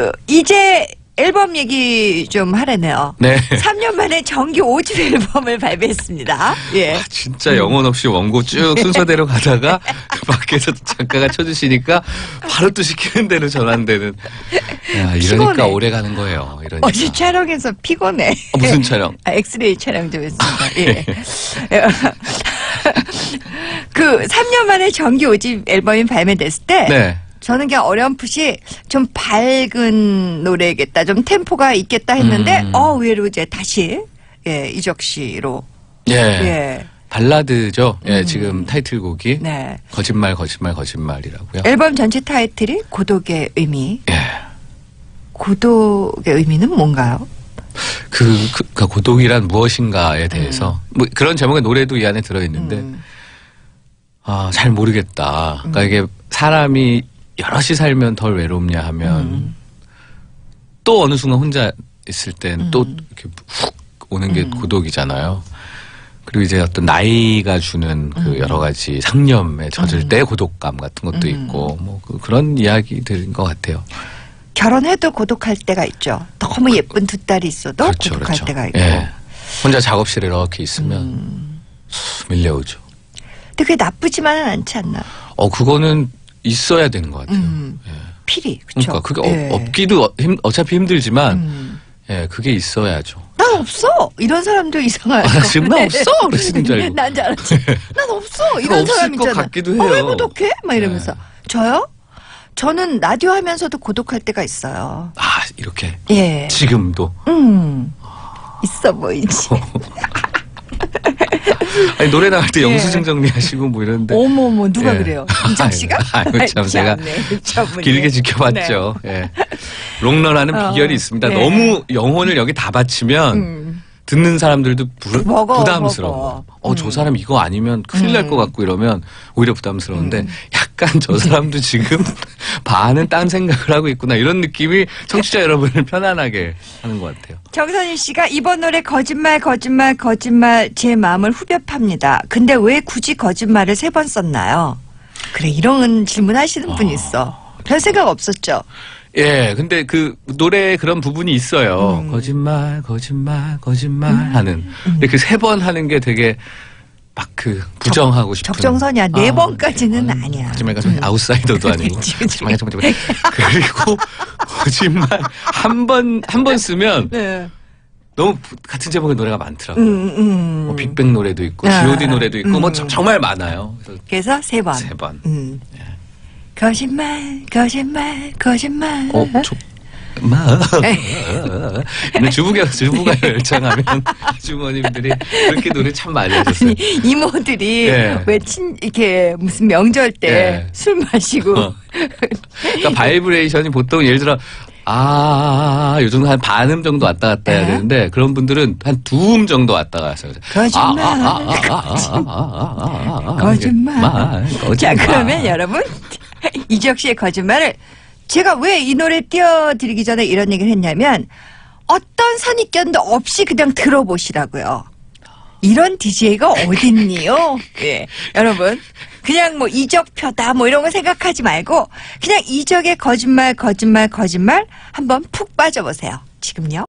어, 이제 앨범 얘기 좀 하려네요. 네. 3년 만에 정규 5집 앨범을 발표했습니다. 예. 아, 진짜 영혼 없이 원고 쭉 순서대로 가다가 그 밖에서 작가가 쳐주시니까 바로 또 시키는 대로 전환되는. 야, 이러니까 피곤해. 오래 가는 거예요. 이러니까. 어제 촬영해서 피곤해. 어, 무슨 촬영? 아, 엑스레이 촬영 좀 했습니다. 예. 그 3년 만에 정규 5집 앨범이 발매됐을 때 네. 저는 그냥 어렴풋이 좀 밝은 노래겠다, 좀 템포가 있겠다 했는데 음. 어 의외로 이제 다시 예 이적 씨로 예. 예 발라드죠. 예, 지금 타이틀곡이 네. 거짓말, 거짓말, 거짓말이라고요. 앨범 전체 타이틀이 고독의 의미. 예. 고독의 의미는 뭔가요? 그, 그, 그 고독이란 무엇인가에 대해서 뭐 그런 제목의 노래도 이 안에 들어 있는데 음. 아, 잘 모르겠다. 그러니까 이게 사람이 여럿이 살면 덜 외롭냐 하면 음. 또 어느 순간 혼자 있을 땐또 음. 이렇게 훅 오는 게 고독이잖아요. 그리고 이제 어떤 나이가 주는 음. 그 여러 가지 상념에 젖을 때 고독감 같은 것도 있고 뭐 그- 그런 이야기들인 것 같아요. 결혼해도 고독할 때가 있죠. 너무 예쁜 두 딸이 있어도 그렇죠, 고독할 그렇죠. 때가 있고. 예. 혼자 작업실에 이렇게 있으면 음. 밀려오죠. 근데 그게 나쁘지만은 않지 않나. 어 그거는 있어야 되는 것 같아요. 음. 예. 필히 그렇죠. 그러니까 그게 어- 없기도 어- 힘- 어차피 힘들지만 음. 예 그게 있어야죠. 난 없어. 이런 사람도 이상할 아, 거. 지금 나 없어? 그러시는 줄 알고. 난줄 알았지. 난 없어. 이런 사람 것 있잖아. 같기도 어, 왜 해요. 고독해? 막 이러면서. 네. 저요? 저는 라디오 하면서도 고독할 때가 있어요. 아 이렇게 예. 지금도 음. 있어 보이지. 아니 노래 나갈 때 예. 영수증 정리하시고 뭐 이런데 어머머 누가 예. 그래요? 이정 씨가? 아유, 참 제가 참네, 참네. 길게 지켜봤죠. 예. 롱런하는 어, 비결이 있습니다. 네. 너무 영혼을 여기 다 바치면 음. 듣는 사람들도 부, 먹어, 부담스러워. 먹어. 어, 저 음. 사람 이거 아니면 큰일 날 것 같고 이러면 오히려 부담스러운데 음. 약간 저 사람도 지금 반은 딴 생각을 하고 있구나 이런 느낌이 청취자 여러분을 편안하게 하는 것 같아요. 정선희 씨가 이번 노래 거짓말 거짓말 거짓말 제 마음을 후벼 팝니다. 근데 왜 굳이 거짓말을 세 번 썼나요? 그래 이런 질문 하시는 분 있어. 별 생각 없었죠. 예, 근데 그 노래에 그런 부분이 있어요. 음. 거짓말, 거짓말, 거짓말 하는. 근데 그 세 번 하는 게 되게 막 그 부정하고 싶은. 적정선이야. 네 아, 번까지는 네. 아니야. 거짓말, 거짓말. 아웃사이더도 아니고. 그치, 그치. 거짓말, 거짓말, 거짓말. 그리고 거짓말 한 번, 한 번 쓰면 네. 너무 부- 같은 제목의 노래가 많더라고요. 음, 음. 뭐 빅뱅 노래도 있고, 아, G.O.D 노래도 있고, 뭐 음. 저- 정말 많아요. 그래서 그래서 세 번. 세 번. 음. 거짓말, 거짓말, 거짓말. 어, 저, 마. 주부가, 주부가 열창하면 주머님들이 그렇게 노래 참 많이 하셨어요. 아니, 이모들이 예. 왜 친, 이렇게 무슨 명절 때 예. 술 마시고. 어. 그러니까 바이브레이션이 보통 예를 들어 아, 요 정도 한 반음 정도 왔다 갔다 해야 네. 되는데 그런 분들은 한 두 음 정도 왔다 갔어. 요 거짓말. 거짓말. 자, 그러면 여러분, 이적 씨의 거짓말을 제가 왜 이 노래 띄워드리기 전에 이런 얘기를 했냐면 어떤 선입견도 없이 그냥 들어보시라고요. 이런 DJ가 어딨니요? 예. 여러분, 그냥 뭐 이적표다 뭐 이런 거 생각하지 말고 그냥 이적의 거짓말, 거짓말, 거짓말 한번 푹 빠져보세요. 지금요.